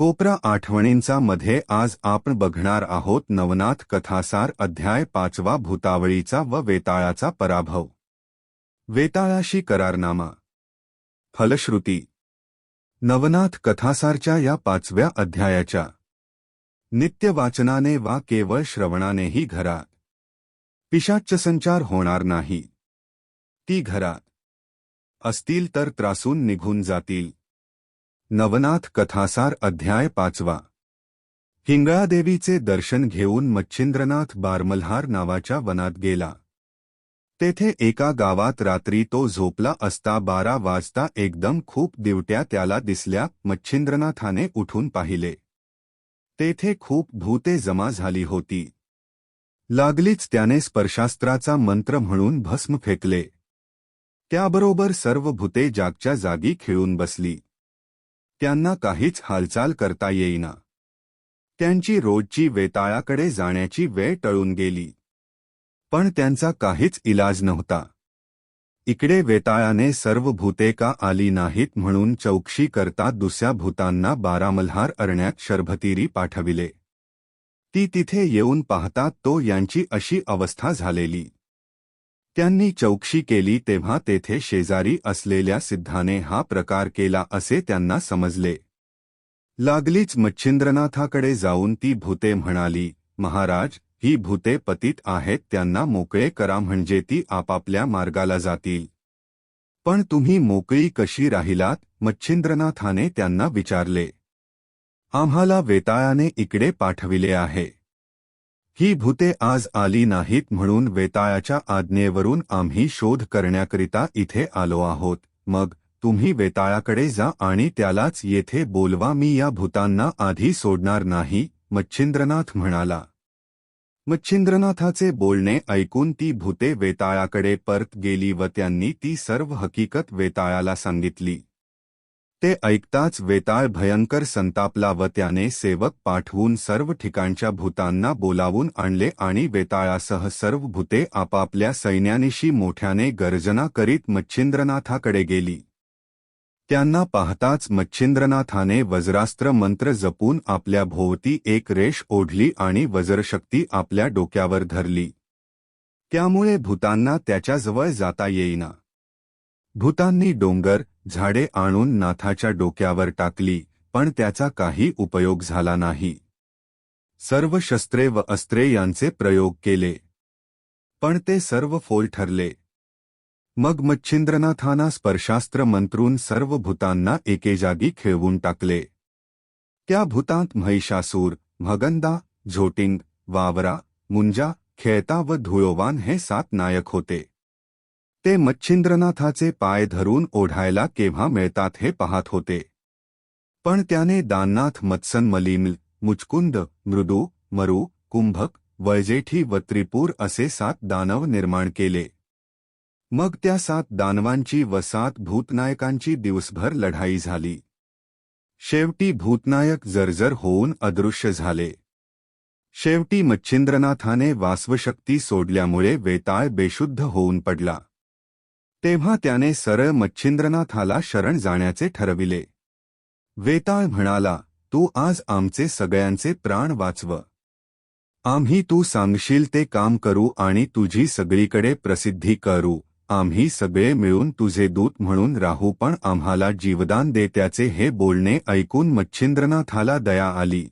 कोपरा आठवणींचा मध्ये आज आपण बघणार आहोत नवनाथ कथासार अध्याय पाचवा भूतावळीचा व वेताळाचा पराभव. वेताळाशी करारनामा. फलश्रुती. नवनाथ कथासारच्या या पाचव्या अध्यायाच्या. नित्य वाचनाने वा केवळ श्रवणानेही घरात पिशाच्चसंचार होणार नाही. ती घरात असतील तर त्रासून निघून जातील. नवनाथ कथासार अध्याय पाचवा. हिंगळादेवीचे दर्शन घेऊन मच्छिंद्रनाथ बारमल्हार नावाच्या वनात गेला. तेथे एका गावात रात्री तो झोपला असता बारा वाजता एकदम खूप दिवट्या त्याला दिसल्या मच्छिंद्रनाथाने उठून पाहिले. तेथे खूप भूते जमा झाली होती. लागलीच त्याने स्पर्शास्त्राचा मंत्र म्हणून भस्म फेकले. त्याबरोबर सर्व भूते जागच्या जागी खिळून बसली. त्यांना काहीच हालचाल करता येईना. त्यांची रोजची वेताळाकडे जाण्याची वेळ टळून गेली. पण त्यांचा काहीच इलाज नव्हता. इकडे वेताळाने सर्व भूते का आली नाहीत म्हणून चौकशी करता दुसऱ्या भूतांना बारामल्हार अरण्यात शरभतिरी पाठविले. ती तिथे येऊन पाहतात तो यांची अशी अवस्था झालेली. त्यांनी चौकशी केली तेव्हा तेथे शेजारी असलेल्या सिद्धाने हा प्रकार केला असे त्यांना समजले. लागलीच मच्छिंद्रनाथाकडे जाऊन ती भूते म्हणाली महाराज ही भूते पतीत आहेत त्यांना मोकळे करा म्हणजे ती आपापल्या मार्गाला जातील. पण तुम्ही मोकळी कशी राहिलात? मच्छिंद्रनाथाने त्यांना विचारले. आम्हाला वेताळाने इकडे पाठविले आहे. ही भूते आज आली नाहीत म्हणून वेताळाच्या आज्ञेवरून आम्ही शोध करण्याकरिता इथे आलो आहोत. मग तुम्ही वेताळाकडे जा आणि त्यालाच येथे बोलवा मी या भूतांना आधी सोडणार नाही मच्छिंद्रनाथ म्हणाला. मच्छिंद्रनाथाचे बोलणे ऐकून ती भूते वेताळाकडे परत गेली व त्यांनी ती सर्व हकीकत वेताळाला सांगितली. ते ऐकताच वेताळ भयंकर संतापला व त्याने सेवक पाठवून सर्व ठिकाणच्या भूतांना बोलावून आणले आणि वेताळासह सर्व भूते आपापल्या सैन्यानिशी मोठ्याने गर्जना करीत मच्छिंद्रनाथाकडे गेली. त्यांना पाहताच मच्छिंद्रनाथाने वज्रास्त्र मंत्र जपून आपल्या भोवती एक रेष ओढली आणि वज्रशक्ती आपल्या डोक्यावर धरली. त्यामुळे भूतांना त्याच्याजवळ जाता येईना. भूतांनी डोंगर झाडे आणून नाथाच्या डोक्यावर टाकली पण त्याचा काही उपयोग झाला नाही. सर्व शस्त्रे व अस्त्रे यांचे प्रयोग केले. पण ते सर्व फोल ठरले. मग मच्छिंद्रनाथांना स्पर्शास्त्र मंत्रून सर्व भूतांना एके जागी खेळवून टाकले. त्या भूतांत महिषासूर भगंदा झोटिंग वावरा मुंजा खेळता व धुळोवान हे सात नायक होते. ते मच्छिंद्रनाथाचे पाय धरून ओढायला केव्हा मिळतात हे पाहत होते. पण त्याने दाननाथ मत्सन मलिमल मुचकुंद मृदू मरू कुंभक वैजेठी व त्रिपूर असे सात दानव निर्माण केले. मग त्या सात दानवांची व सात भूतनायकांची दिवसभर लढाई झाली. शेवटी भूतनायक जर्जर होऊन अदृश्य झाले. शेवटी मच्छिंद्रनाथाने वास्वशक्ती सोडल्यामुळे वेताळ बेशुद्ध होऊन पडला. तेव्हा त्याने सरळ मच्छिंद्रनाथाला शरण जाण्याचे ठरविले. वेताळ म्हणाला तू आज आमचे सगळ्यांचे प्राण वाचव. आम्ही तू सांगशील ते काम करू आणि तुझी सगळीकडे प्रसिद्धी करू. आम्ही सगळे मिळून तुझे दूत म्हणून राहू पण आम्हाला जीवदान देत्याचे हे बोलणे ऐकून मच्छिंद्रनाथाला दया आली.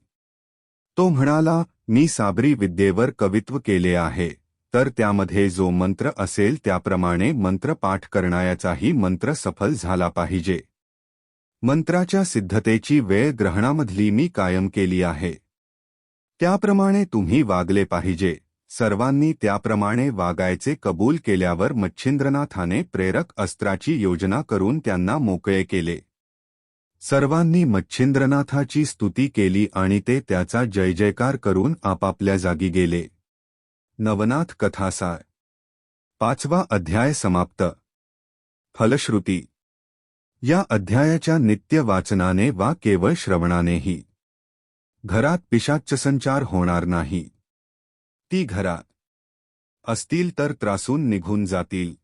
तो म्हणाला मी साबरी विद्येवर कवित्व केले आहे. तर त्यामध्ये जो मंत्र असेल त्याप्रमाणे मंत्र पाठ करणायाचाही मंत्र सफल झाला पाहिजे. मंत्राच्या सिद्धतेची वेळ ग्रहणामधली मी कायम केली आहे. त्याप्रमाणे तुम्ही वागले पाहिजे. सर्वांनी त्याप्रमाणे वागायचे कबूल केल्यावर मच्छिंद्रनाथाने प्रेरक अस्त्राची योजना करून त्यांना मोकळे केले. सर्वांनी मच्छिंद्रनाथाची स्तुती केली आणि ते त्याचा जयजयकार करून आपापल्या जागी गेले. नवनाथ कथासार. पाचवा अध्याय समाप्त. फलश्रुती. या अध्यायाच्या नित्य वाचनाने वा केवळ श्रवणानेही. घरात पिशाच्चसंचार होणार नाही. ती घरात. असतील तर त्रासून निघून जातील.